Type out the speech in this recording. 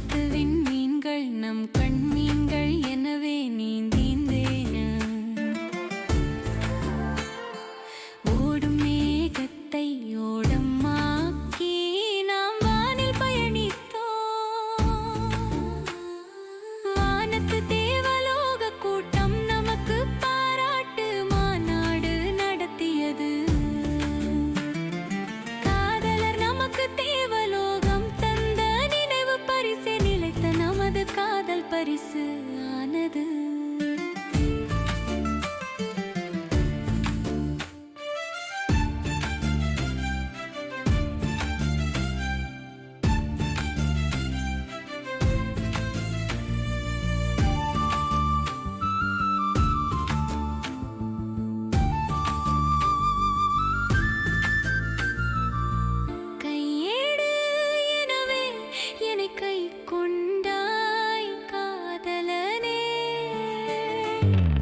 காத்து விண்மீன்கள் நம் கண்மீன்கள் எனவே நீந்தீந்தேன் Bye.